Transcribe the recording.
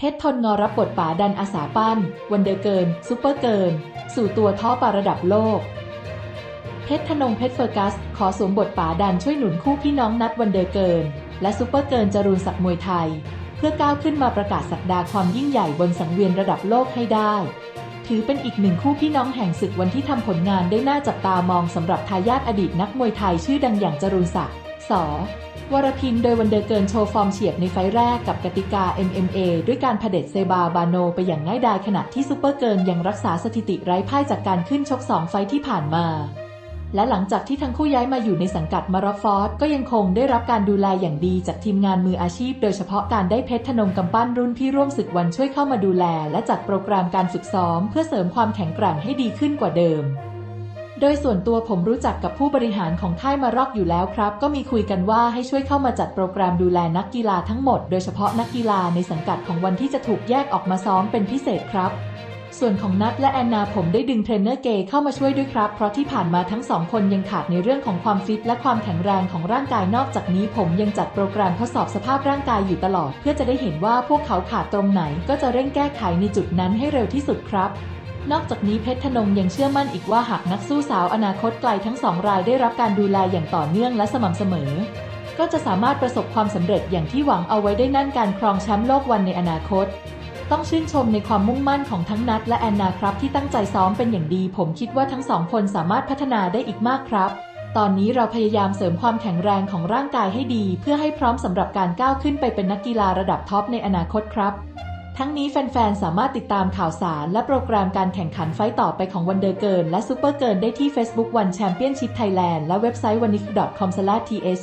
เพชรทนงอรับบทป๋าดันอาสาปั้น วันเดอร์เกินซูเปอร์เกิน สู่ตัวท็อประดับโลก เพชรธนงเพชรเฟอร์กัส ขอสวมบทป๋าดันช่วยหนุนคู่พี่น้องนัดวันเดอร์เกิน และซูเปอร์เกินจรูนศักดิ์มวยไทย เพื่อก้าวขึ้นมาประกาศสักดาความยิ่งใหญ่บนสังเวียนระดับโลกให้ได้ ถือเป็นอีกหนึ่งคู่พี่น้องแห่งศึกวันที่ทำผลงานได้น่าจับตามองสำหรับทายาทอดีตนักมวยไทยชื่อดังอย่างจรูนศักดิ์ สอวรพินโดยวันเดอร์เกินโชว์ฟอร์มเฉียบในไฟแรกกับกติกา MMA ด้วยการเผด็จเซบาบาโนไปอย่างง่ายดายขณะที่ซูเปอร์เกินยังรักษาสถิติไร้พ่ายจากการขึ้นชก 2 ไฟที่ผ่านมา และหลังจากที่ทั้งคู่ย้ายมาอยู่ในสังกัดมารอฟอร์ดก็ยังคงได้รับการดูแลอย่างดีจากทีมงานมืออาชีพ โดยเฉพาะการได้เพชรธนงกำปั้นรุ่นพี่ร่วมศึกวันช่วยเข้ามาดูแล และจัดโปรแกรมการฝึกซ้อม เพื่อเสริมความแข็งแกร่งให้ดีขึ้นกว่าเดิม โดยส่วนตัวผมรู้จักกับผู้บริหารของค่ายมารอกอยู่แล้วครับ ก็มีคุยกันว่าให้ช่วยเข้ามาจัดโปรแกรมดูแลนักกีฬาทั้งหมด โดยเฉพาะนักกีฬาในสังกัดของวันที่จะถูกแยกออกมาซ้อมเป็นพิเศษครับ ส่วนของนัทและแอนนาผมได้ดึงเทรนเนอร์เกย์เข้ามาช่วยด้วยครับ เพราะที่ผ่านมาทั้งสองคนยังขาดในเรื่องของความฟิตและความแข็งแรงของร่างกายนอกจากนี้ ผมยังจัดโปรแกรมทดสอบสภาพร่างกายอยู่ตลอด เพื่อจะได้เห็นว่าพวกเขาขาดตรงไหน ก็จะเร่งแก้ไขในจุดนั้นให้เร็วที่สุดครับ นอกจากนี้เพชรธนงยังเชื่อมั่นอีกว่าหากนักสู้สาวอนาคตไกลทั้งสองรายได้รับการดูแลอย่างต่อเนื่องและสม่ำเสมอ ก็จะสามารถประสบความสำเร็จอย่างที่หวังเอาไว้ได้นั่นการครองแชมป์โลกวันในอนาคต ต้องชื่นชมในความมุ่งมั่นของทั้งนัทและแอนนาครับที่ตั้งใจซ้อมเป็นอย่างดี ผมคิดว่าทั้งสองคนสามารถพัฒนาได้อีกมากครับ ตอนนี้เราพยายามเสริมความแข็งแรงของร่างกายให้ดี เพื่อให้พร้อมสำหรับการก้าวขึ้นไปเป็นนักกีฬาระดับท็อปในอนาคตครับ ทั้งนี้แฟน ๆ สามารถติดตามข่าวสาร และโปรแกรมการแข่งขันไฟต์ต่อไปของวันเดอร์เกินและซูเปอร์เกินได้ที่ Facebook One Championship Thailand และเว็บไซต์ w a n i f c o m t h